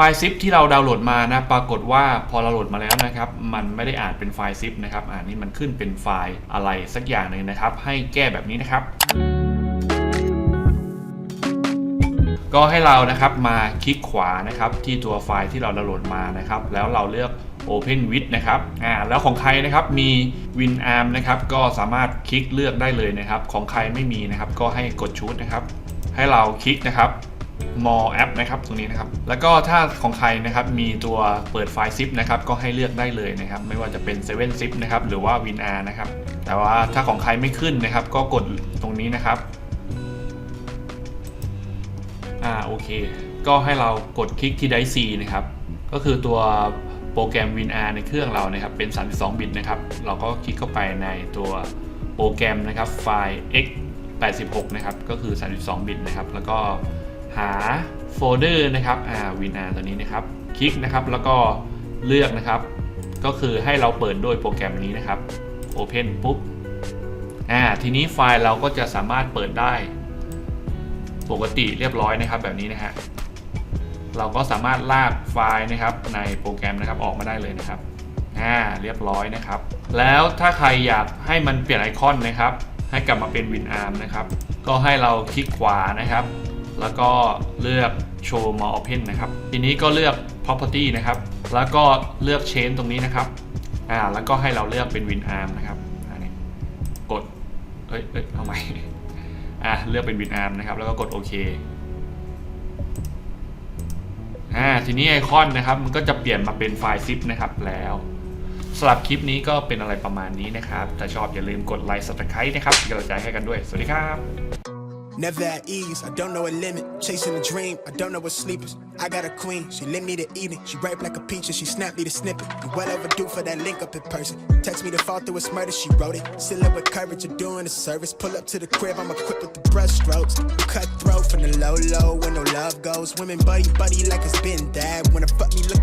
ไฟล์ซิปที่เราดาวน์โหลดมานะปรากฏว่าพอเราโหลดมาแล้วนะครับมันไม่ได้อ่านเป็นไฟล์ซิปนะครับอ่านนี่มันขึ้นเป็นไฟล์อะไรสักอย่างหนึ่งนะครับ ให้แก้แบบนี้นะครับ ก็ให้เรานะครับมาคลิกขวานะครับที่ตัวไฟล์ที่เราดาวน์โหลดมานะครับ แล้วเราเลือก Open with นะครับอ่าแล้วของใครนะครับมี WinArm นะครับก็สามารถคลิกเลือกได้เลยนะครับ ของใครไม่มีนะครับ ก็ให้กดชูดนะครับ ให้เราคลิกนะครับ more app นะครับตรงนี้นะครับแล้วก็ถ้าของใครนะครับมีตัวเปิดไฟล์ zip นะครับก็ให้เลือกได้เลยนะครับไม่ว่าจะเป็น7 zip นะครับหรือว่า WinR นะครับแต่ว่าถ้าของใครไม่ขึ้นนะครับ ก็กดตรงนี้นะครับอ่าโอเค ก็ให้เรากดคลิกที่ไดซีนะครับก็คือตัวโปรแกรม WinR ในเครื่องเรานะครับเป็น 32 บิตนะครับเราก็คลิกเข้าไปในตัวโปรแกรมนะครับไฟล์ x 86 นะครับก็คือ 32 บิตนะครับแล้วก็ หาโฟลเดอร์นะครับอ่า WinR ตัวนี้นะครับ คลิกนะครับแล้วก็เลือกนะครับ ก็คือให้เราเปิดโดยโปรแกรมนี้นะครับ Open ปุ๊บอ่าทีนี้ไฟล์เราก็จะสามารถเปิดได้ ปกติเรียบร้อยนะครับแบบนี้นะฮะเราก็สามารถลากไฟล์นะครับในโปรแกรมนะครับออกมาได้เลยนะครับอ่าเรียบร้อยนะครับ แล้วถ้าใครอยากให้มันเปลี่ยนไอคอนนะครับ ให้กลับมาเป็น WinArm นะครับ ก็ให้เราคลิกขวานะครับ แล้วก็เลือก Show More Open นะครับ ทีนี้ก็เลือก Property นะครับ แล้วก็เลือก Change ตรงนี้นะครับ อ่า แล้วก็ให้เราเลือกเป็น WinArm นะครับอันนี้กด เอ้ยเอ้ยเอาใหม่ อะเลือกเป็น WinArm นะครับ แล้วก็กดโอเคอ่า ทีนี้ไอคอนนะครับ มันก็จะเปลี่ยนมาเป็นไฟล์ zip นะครับ แล้วสำหรับคลิปนี้ก็เป็นอะไรประมาณนี้นะครับ ถ้าชอบอย่าลืมกดไลค์ subscribe นะครับเป็นกำลังใจให้กันด้วย สวัสดีครับ Never at ease, I don't know a limit. Chasing a dream, I don't know what sleep is. I got a queen, she lit me to it. She ripe like a peach and she snapped me to snippet. You well overdue for that link up in person. Text me to fall through its murder, she wrote it. Still up with courage, you're doing a service. Pull up to the crib, I'm equipped with the brushstrokes. Cutthroat from the low low, where no love goes. Women buddy buddy like it's been that. When a fuck me look